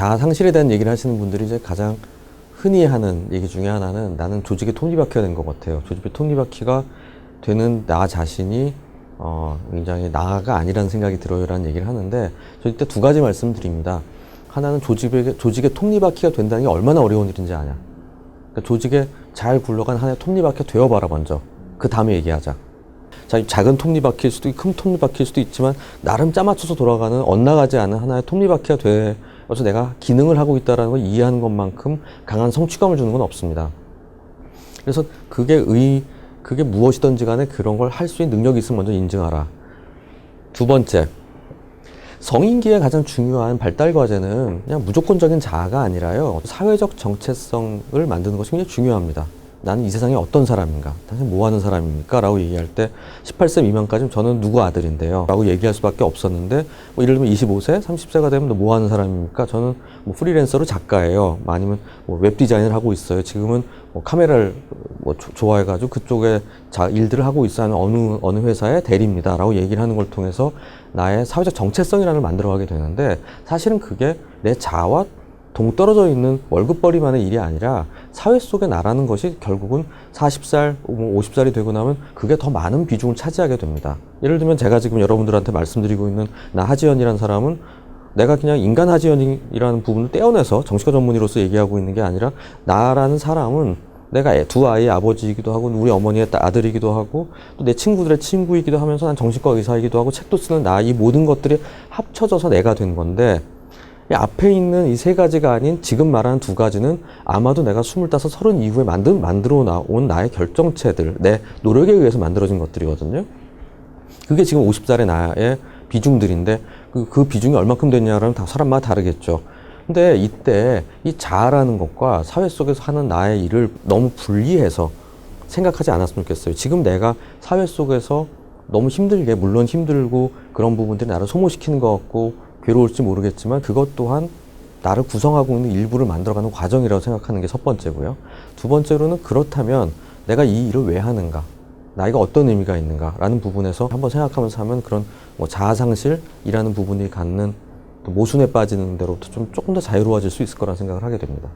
자아 상실에 대한 얘기를 하시는 분들이 이제 가장 흔히 하는 얘기 중에 하나는 나는 조직의 톱니바퀴가 된 것 같아요. 조직의 톱니바퀴가 되는 나 자신이 어, 굉장히 나가 아니라는 생각이 들어요라는 얘기를 하는데 저 이때 두 가지 말씀드립니다. 하나는 조직의, 조직의 톱니바퀴가 된다는 게 얼마나 어려운 일인지 아냐. 그러니까 조직에 잘 굴러간 하나의 톱니바퀴가 되어봐라 먼저. 그 다음에 얘기하자. 자, 이 작은 톱니바퀴일 수도 있고 큰 톱니바퀴일 수도 있지만 나름 짜맞춰서 돌아가는 엇나가지 않은 하나의 톱니바퀴가 되어서 내가 기능을 하고 있다는 걸 이해하는 것만큼 강한 성취감을 주는 건 없습니다. 그래서 그게 의 그게 무엇이든지 간에 그런 걸 할 수 있는 능력이 있으면 먼저 인증하라. 두 번째, 성인기의 가장 중요한 발달 과제는 그냥 무조건적인 자아가 아니라요. 사회적 정체성을 만드는 것이 굉장히 중요합니다. 나는 이 세상에 어떤 사람인가? 당신 뭐 하는 사람입니까? 라고 얘기할 때 18세 미만까지는 저는 누구 아들인데요. 라고 얘기할 수밖에 없었는데 뭐 예를 들면 25세, 30세가 되면 너 뭐 하는 사람입니까? 저는 뭐 프리랜서로 작가예요. 뭐 아니면 뭐 웹 디자인을 하고 있어요. 지금은 뭐 카메라를 뭐 조- 좋아해가지고 그쪽에 자, 일들을 하고 있어 하는 어느, 어느 회사의 대리입니다. 라고 얘기를 하는 걸 통해서 나의 사회적 정체성이라는 걸 만들어가게 되는데 사실은 그게 내 자아와 동떨어져 있는 월급벌이만의 일이 아니라 사회 속에 나라는 것이 결국은 40살, 뭐 50살이 되고 나면 그게 더 많은 비중을 차지하게 됩니다. 예를 들면 제가 지금 여러분들한테 말씀드리고 있는 나 하지연이라는 사람은 내가 그냥 인간 하지연이라는 부분을 떼어내서 정치과 전문의로서 얘기하고 있는 게 아니라 나라는 사람은 내가 애- 두 아이의 아버지이기도 하고 우리 어머니의 따- 아들이기도 하고 또 내 친구들의 친구이기도 하면서 난 정신과 의사이기도 하고 책도 쓰는 나 이 모든 것들이 합쳐져서 내가 된 건데 이 앞에 있는 이 세 가지가 아닌 지금 말하는 두 가지는 아마도 내가 스물다섯, 서른 이후에 만든, 만들어 나온 나의 결정체들, 내 노력에 의해서 만들어진 것들이거든요. 그게 지금 50살의 나의 비중들인데 그, 그 비중이 얼마큼 됐냐라면 다 사람마다 다르겠죠. 근데 이때 이 자아라는 것과 사회 속에서 하는 나의 일을 너무 분리해서 생각하지 않았으면 좋겠어요. 지금 내가 사회 속에서 너무 힘들게, 물론 힘들고 그런 부분들이 나를 소모시키는 것 같고 괴로울지 모르겠지만 그것 또한 나를 구성하고 있는 일부를 만들어가는 과정이라고 생각하는 게 첫 번째고요. 두 번째로는 그렇다면 내가 이 일을 왜 하는가? 나이가 어떤 의미가 있는가라는 부분에서 한번 생각하면서 하면 그런 뭐 자아상실이라는 부분이 갖는 또 모순에 빠지는 대로부터 좀 조금 더 자유로워질 수 있을 거라 생각을 하게 됩니다.